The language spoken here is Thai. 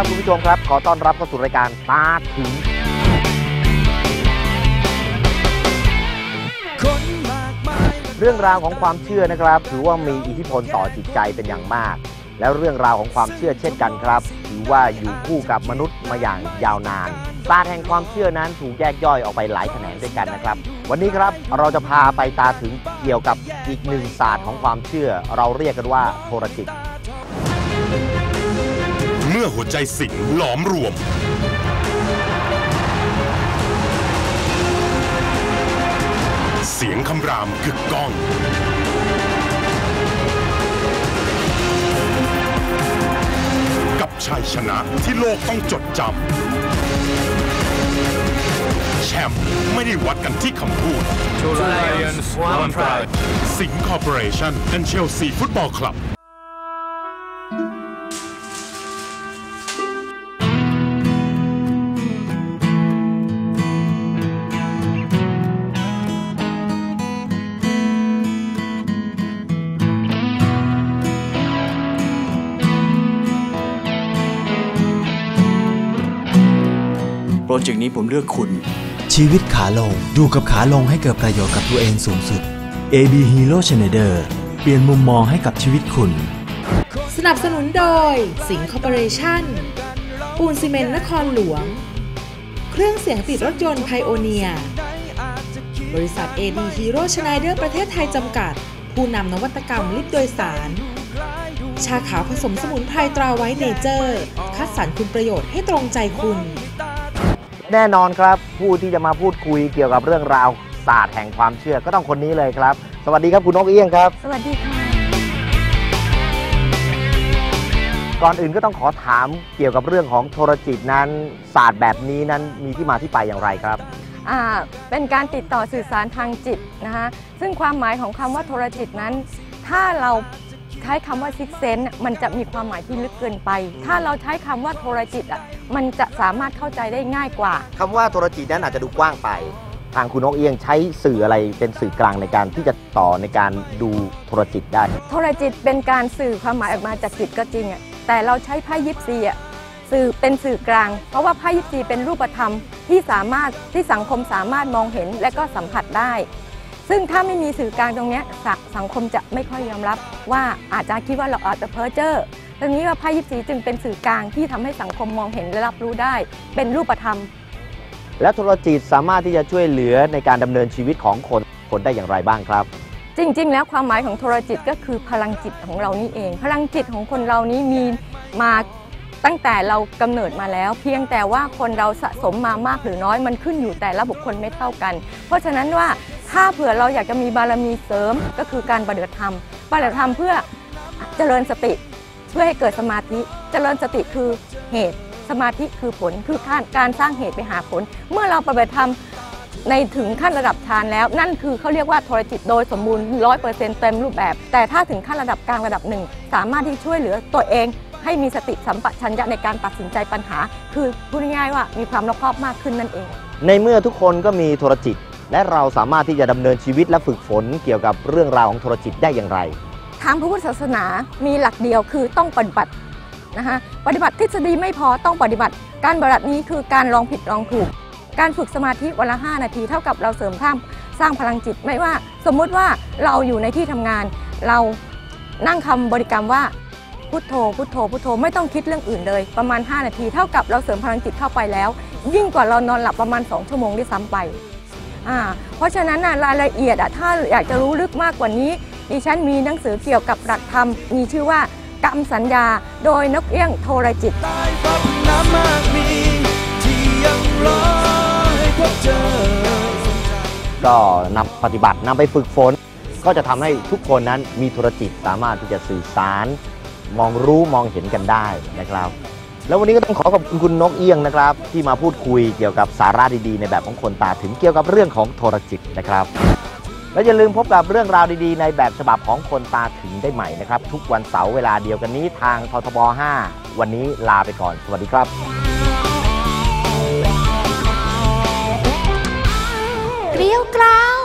ครับคุณผู้ชมครับ ขอต้อนรับเข้าสู่รายการตาถึง เรื่องราวของความเชื่อนะครับ ถือว่ามีอิทธิพลต่อจิตใจเป็นอย่างมาก แล้วเรื่องราวของความเชื่อเช่นกันครับถือว่าอยู่คู่กับมนุษย์มาอย่างยาวนานศาสตร์แห่งความเชื่อนั้นถูกแยกย่อยออกไปหลายแขนงด้วยกันนะครับ วันนี้ครับเราจะพาไปตาถึงเกี่ยวกับอีกหนึ่งศาสตร์ของความเชื่อ เราเรียกกันว่าโทรจิต เมื่อหัวใจสิงหลอมรวม เสียงคำรามกึกก้อง กับชัยชนะที่โลกต้องจดจำ แชมป์ไม่ได้วัดกันที่คำพูด Two lions, one pride. สิงห์คอร์ ปอเรชั่นและเชลซีฟุตบอลคลับโปรเจกต์นี้ผมเลือกคุณ ชีวิตขาลง ดูกับขาลงให้เกิดประโยชน์กับตัวเองสูงสุด AB Hero Schneider เปลี่ยนมุมมองให้กับชีวิตคุณ สนับสนุนโดย สิงห์คอร์ปอเรชั่น ปูนซีเมนต์นครหลวง เครื่องเสียงติดรถยนต์ไพโอเนีย บริษัท AD Hero Schneider ประเทศไทยจำกัด ผู้นำนวัตกรรมลิฟต์โดยสารชาขาวผสมสมุนไพรตราไว้เนเจอร์ คัดสรรคุณประโยชน์ให้ตรงใจคุณ แน่นอนครับ ผู้ที่จะมาพูดคุยเกี่ยวกับเรื่องราวศาสตร์แห่งความเชื่อก็ต้องคนนี้เลยครับ สวัสดีครับคุณนกเอี้ยงครับ สวัสดีค่ะ ก่อนอื่นก็ต้องขอถามเกี่ยวกับเรื่องของโทรจิตนั้นศาสตร์แบบนี้นั้นมีที่มาที่ไปอย่างไรครับ อ่าเป็นการติดต่อสื่อสารทางจิตนะคะซึ่งความหมายของคำว่าโทรจิตนั้น ถ้าเรา ใช้คำว่าซิกเซนมันจะมีความหมายที่ลึกเกินไป ถ้าเราใช้คำว่าโทรจิตอะมันจะสามารถเข้าใจได้ง่ายกว่าคำว่าโทรจิตนั้นอาจจะดูกว้างไป ทางคุณนกเอี้ยงใช้สื่ออะไรเป็นสื่อกลางในการที่จะต่อในการดูโทรจิตได้ โทรจิตเป็นการสื่อความหมายออกมาจากจิตก็จริงอะแต่เราใช้ไพ่ยิปซีอะสื่อเป็นสื่อกลาง เพราะว่าไพ่ยิปซีเป็นรูปธรรมที่สามารถที่สังคมสามารถมองเห็นและก็สัมผัสได้ ซึ่งถ้าไม่มีสื่อกลางตรงเนี้ยสสังคมจะไม่ค่อยยอมรับว่าอาจจะคิดว่าเราอาจจะเพ้อเจ้อตรงนี้ว่าไพ่ยิปซีจึงเป็นสื่อกลางที่ทำให้สังคมมองเห็นและรับรู้ได้ เป็นรูปธรรม และโทรจิตสามารถที่จะช่วยเหลือในการดำเนินชีวิตของคนคนได้อย่างไรบ้างครับ จริง ๆ แล้วความหมายของโทรจิตก็คือพลังจิตของเรานี่เอง พลังจิตของคนเรานี้มีมาตั้งแต่เรากำเนิดมาแล้ว เพียงแต่ว่าคนเราสะสมมามากหรือน้อยมันขึ้นอยู่แต่ละบุคคลไม่เท่ากัน เพราะฉะนั้นว่า ถ้าเผื่อเราอยากจะมีบารมีเสริมก็คือการปฏิบัติธรรมปฏิบัติธรรมเพื่อเจริญสติเพื่อให้เกิดสมาธิเจริญสติคือเหตุ สมาธิคือผลคือการการสร้างเหตุไปหาผล เมื่อเราปฏิบัติธรรมในถึงขั้นระดับฌานแล้ว นั่นคือเขาเรียกว่าโทรจิตโดยสมบูรณ์ร้อยเปอร์เซ็นต์เต็มรูปแบบ แต่ถ้าถึงขั้นระดับกลางระดับหนึ่ง สามารถที่ช่วยเหลือตัวเอง ให้มีสติสัมปชัญญะในการตัดสินใจปัญหา คือพูดง่ายๆว่ามีความรอบคอบมากขึ้นนั่นเอง ในเมื่อทุกคนก็มีโทรจิต และเราสามารถที่จะดำเนินชีวิตและฝึกฝนเกี่ยวกับเรื่องราวของโทรจิตได้อย่างไร ทางพระพุทธศาสนามีหลักเดียวคือต้องปฏิบัตินะคะปฏิบัติทฤษฎีไม่พอต้องปฏิบัติ การปฏิบัตินี้คือการลองผิดลองถูก การฝึกสมาธิวันละ 5 นาทีเท่ากับเราเสริมสร้างสร้างพลังจิต ไม่ว่าสมมุติว่าเราอยู่ในที่ทำงาน เรานั่งคำบริกรรมว่าพุทโธพุทโธพุทโธไม่ต้องคิดเรื่องอื่นเลย ประมาณ 5 นาทีเท่ากับเราเสริมพลังจิตเข้าไปแล้ว ยิ่งกว่าเรานอนหลับประมาณ 2 ชั่วโมงด้วยซ้ำไป เพราะฉะนั้นรายละเอียดถ้าอยากจะรู้ลึกมากกว่านี้ ดิฉันมีหนังสือเกี่ยวกับหลักธรรม มีชื่อว่ากรรมสัญญาโดยนกเอี้ยงโทรจิตก็นำปฏิบัตินำไปฝึกฝน ก็จะทำให้ทุกคนนั้นมีโทรจิตสามารถที่จะสื่อสาร มองรู้มองเห็นกันได้นะครับ แล้ววันนี้ก็ต้องขอขอบคุณคุณนกเอี้ยงนะครับ ที่มาพูดคุยเกี่ยวกับสาระดีๆ ในแบบของคนตาถึงเกี่ยวกับเรื่องของโทรจิตนะครับ และอย่าลืมพบกับเรื่องราวดีๆ ในแบบฉบับของคนตาถึงได้ใหม่นะครับ ทุกวันเสาร์เวลาเดียวกันนี้ทางททบ 5 วันนี้ลาไปก่อน สวัสดีครับเกลียวกล้า